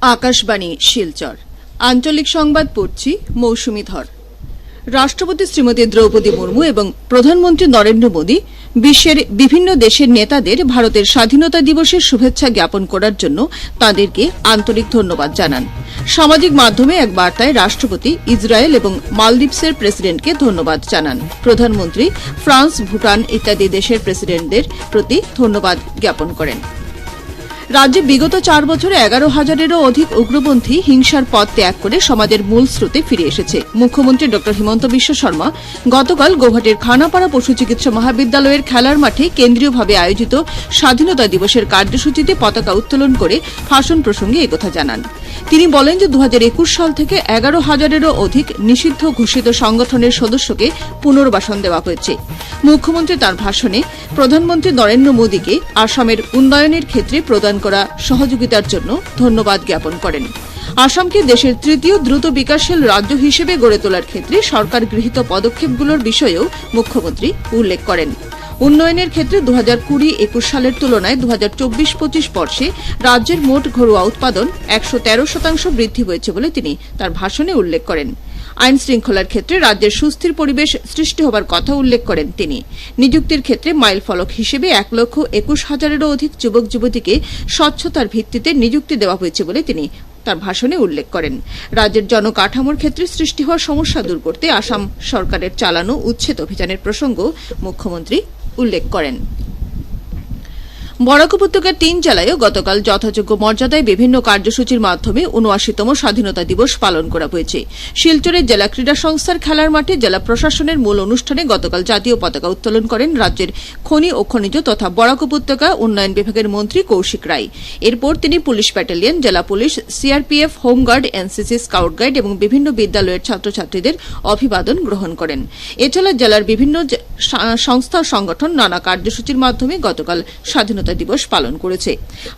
আকাশবাণী, শিলচর। আঞ্চলিক সংবাদ পড়ছি মৌসুমী ধর। রাষ্ট্রপতি শ্রীমতী দ্রৌপদী মুর্মু এবং প্রধানমন্ত্রী নরেন্দ্র মোদী বিশ্বের বিভিন্ন দেশের নেতাদের ভারতের স্বাধীনতা দিবসের শুভেচ্ছা জ্ঞাপন করার জন্য তাদেরকে আন্তরিক ধন্যবাদ জানান। সামাজিক মাধ্যমে এক বার্তায় রাষ্ট্রপতি ইসরায়েল এবং মালদ্বীপসের প্রেসিডেন্টকে ধন্যবাদ জানান। প্রধানমন্ত্রী ফ্রান্স, ভুটান ইত্যাদি দেশের প্রেসিডেন্টদের প্রতি ধন্যবাদ জ্ঞাপন করেন। রাজ্যে বিগত চার বছরে এগারো হাজারেরও অধিক উগ্রপন্থী হিংসার পথ ত্যাগ করে সমাজের মূল স্রোতে ফিরে এসেছে। মুখ্যমন্ত্রী ড হিমন্ত বিশ্ব শর্মা গতকাল গৌহাটির খানাপাড়া পশু চিকিৎসা মহাবিদ্যালয়ের খেলার মাঠে কেন্দ্রীয়ভাবে আয়োজিত স্বাধীনতা দিবসের কার্যসূচিতে পতাকা উত্তোলন করে ভাষণ প্রসঙ্গে একথা জানান। তিনি বলেন যে দু হাজার একুশ সাল থেকে এগারো হাজারেরও অধিক নিষিদ্ধ ঘোষিত সংগঠনের সদস্যকে পুনর্বাসন দেওয়া হয়েছে। মুখ্যমন্ত্রী তার ভাষণে প্রধানমন্ত্রী নরেন্দ্র মোদীকে আসামের উন্নয়নের ক্ষেত্রে প্রদান করা সহযোগিতার জন্য ধন্যবাদ জ্ঞাপন করেন। আসামকে দেশের তৃতীয় দ্রুত বিকাশশীল রাজ্য হিসেবে গড়ে তোলার ক্ষেত্রে সরকার গৃহীত পদক্ষেপগুলোর বিষয়েও মুখ্যমন্ত্রী উল্লেখ করেন। উন্নয়নের ক্ষেত্রে দু হাজার কুড়ি একুশ সালের তুলনায় দু হাজার চব্বিশ পঁচিশ বর্ষে রাজ্যের মোট ঘরোয়া উৎপাদন একশো তেরো শতাংশ বৃদ্ধি হয়েছে বলে তিনি তার ভাষণে উল্লেখ করেন। আইন শৃঙ্খলার ক্ষেত্রে রাজ্যের সুস্থির পরিবেশ সৃষ্টি হবার কথা উল্লেখ করেন তিনি। নিযুক্তির ক্ষেত্রে মাইল ফলক হিসেবে এক লক্ষ একুশ হাজারেরও অধিক যুবক যুবতীকে স্বচ্ছতার ভিত্তিতে নিযুক্তি দেওয়া হয়েছে বলে তিনি তার ভাষণে উল্লেখ করেন। রাজ্যের জনকাঠামোর ক্ষেত্রে সৃষ্টি হওয়া সমস্যা দূর করতে আসাম সরকারের চালানো উচ্ছেদ অভিযানের প্রসঙ্গ মুখ্যমন্ত্রী উল্লেখ করেন। বরাক উপত্যকার তিন জেলায়ও গতকাল যথাযোগ্য মর্যাদায় বিভিন্ন কার্যসূচির মাধ্যমে উনআশিতম স্বাধীনতা দিবস পালন করা হয়েছে। শিলচরের জেলা ক্রীড়া সংস্থার খেলার মাঠে জেলা প্রশাসনের মূল অনুষ্ঠানে গতকাল জাতীয় পতাকা উত্তোলন করেন রাজ্যের খনি ও খনিজ তথা বরাক উপত্যকা উন্নয়ন বিভাগের মন্ত্রী কৌশিক রায়। এরপর তিনি পুলিশ ব্যাটালিয়ন, জেলা police, CRPF, home guard, NCC scout guide এবং বিভিন্ন বিদ্যালয়ের ছাত্রছাত্রীদের অভিবাদন গ্রহণ করেন। এছাড়া জেলার বিভিন্ন সংস্থা সংগঠন নানা কার্যসূচির মাধ্যমে গতকাল স্বাধীনতা দিবস পালন করেছে।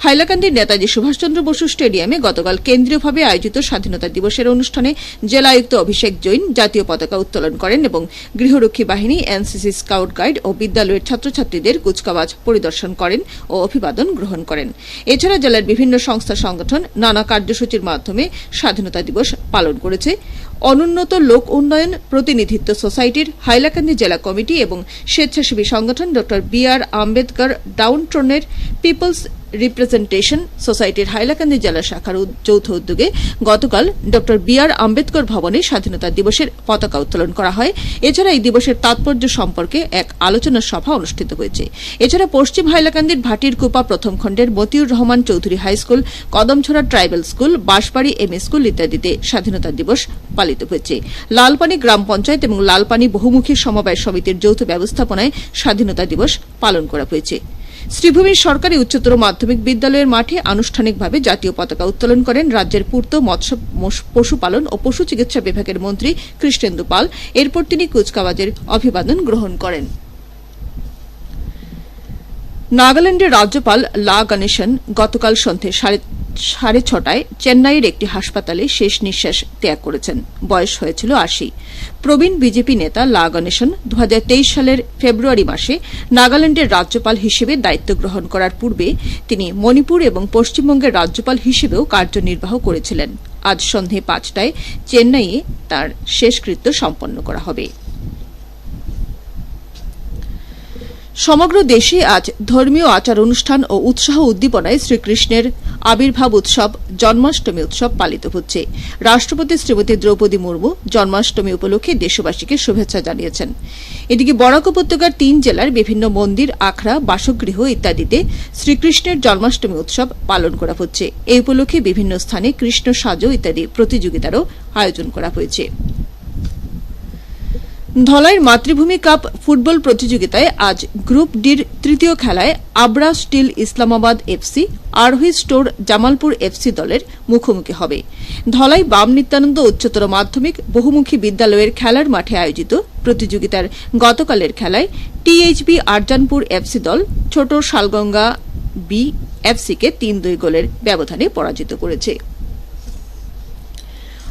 হাইলাকান্দির নেতাজি সুভাষচন্দ্র বসু স্টেডিয়ামে গতকাল কেন্দ্রীয়ভাবে আয়োজিত স্বাধীনতা দিবসের অনুষ্ঠানে জেলা আয়ুক্ত অভিষেক জৈন, জাতীয় পতাকা উত্তোলন করেন এবং গৃহরক্ষী বাহিনী, এনসিসি স্কাউট গাইড ও বিদ্যালয়ের ছাত্রছাত্রীদের কুচকাওয়াজ পরিদর্শন করেন ও অভিবাদন গ্রহণ করেন। এছাড়া জেলার বিভিন্ন সংস্থা সংগঠন নানা কার্যসূচির মাধ্যমে স্বাধীনতা দিবস পালন করেছে। অনুন্নত লোক উন্নয়ন প্রতিনিধিত্ব সোসাইটির হাইলাকান্দি জেলা কমিটি এবং স্বেচ্ছাসেবী সংগঠন doctor B R Ambedkar down ডাউনট্রনের people's representation সোসাইটির হাইলাকান্দি জেলা শাখার যৌথ উদ্যোগে গতকাল ড বি আর আম্বেদকর ভবনে স্বাধীনতা দিবসের পতাকা উত্তোলন করা হয়। এছাড়া এই দিবসের তাৎপর্য সম্পর্কে এক আলোচনা সভা অনুষ্ঠিত হয়েছে। এছাড়া পশ্চিম হাইলাকান্দির ভাটির কুপা প্রথম খণ্ডের Motiur Rahman Chowdhury high school, Kadamchhara tribal school, Banshbari M school ইত্যাদিতে স্বাধীনতা দিবস পালিত হয়েছে। লালপানি গ্রাম পঞ্চায়েত এবং লালপানি বহুমুখী সমবায় সমিতির যৌথ ব্যবস্থাপনায় স্বাধীনতা দিবস পালন করা হয়েছে। শ্রীভূমির সরকারি উচ্চতর মাধ্যমিক বিদ্যালয়ের মাঠে আনুষ্ঠানিকভাবে জাতীয় পতাকা উত্তোলন করেন রাজ্যের পূর্ত মৎস্য পশুপালন ও পশু চিকিৎসা বিভাগের মন্ত্রী কৃষ্ণেন্দু পাল। এরপর তিনি কুচকাওয়াজের অভিবাদন গ্রহণ করেন। নাগাল্যান্ডের রাজ্যপাল লা গণেশন গতকাল সন্ধে সাড়ে সাড়ে ছটায় চেন্নাইয়ের একটি হাসপাতালে শেষ নিঃশ্বাস ত্যাগ করেছেন। বয়স হয়েছিল আশি। প্রবীণ বিজেপি নেতা লা গণেশন দু হাজার তেইশ সালের ফেব্রুয়ারি মাসে নাগাল্যান্ডের রাজ্যপাল হিসেবে দায়িত্ব গ্রহণ করার পূর্বে তিনি মণিপুর এবং পশ্চিমবঙ্গের রাজ্যপাল হিসেবেও কার্যনির্বাহ করেছিলেন। আজ সন্ধে পাঁচটায় চেন্নাইয়ে তার শেষকৃত্য সম্পন্ন করা হবে। সমগ্র দেশে আজ ধর্মীয় আচার অনুষ্ঠান ও উৎসাহ উদ্দীপনায় শ্রীকৃষ্ণের আবির্ভাব উৎসব, জন্মাষ্টমী উৎসব পালিত হচ্ছে। রাষ্ট্রপতি শ্রীমতী দ্রৌপদী মুর্মু জন্মাষ্টমী উপলক্ষে দেশবাসীকে শুভেচ্ছা জানিয়েছেন। এদিকে বরাক উপত্যকার তিন জেলার বিভিন্ন মন্দির, আখড়া, বাসগৃহ ইত্যাদিতে শ্রীকৃষ্ণের জন্মাষ্টমী উৎসব পালন করা হচ্ছে। এই উপলক্ষে বিভিন্ন স্থানে কৃষ্ণ সাজো ইত্যাদি প্রতিযোগিতারও আয়োজন করা হয়েছে। ধলাইয়ের মাতৃভূমি কাপ ফুটবল প্রতিযোগিতায় আজ গ্রুপ ডির তৃতীয় খেলায় আবরা স্টিল ইসলামাবাদ এফসি আরোহী স্টোর জামালপুর এফসি দলের মুখোমুখি হবে। ধলাই বাম নিত্যানন্দ উচ্চতর মাধ্যমিক বহুমুখী বিদ্যালয়ের খেলার মাঠে আয়োজিত প্রতিযোগিতার গতকালের খেলায় টিএইচবি আরজানপুর এফসি দল ছোট শালগঙ্গা বি এফসিকে তিন দুই গোলের ব্যবধানে পরাজিত করেছে।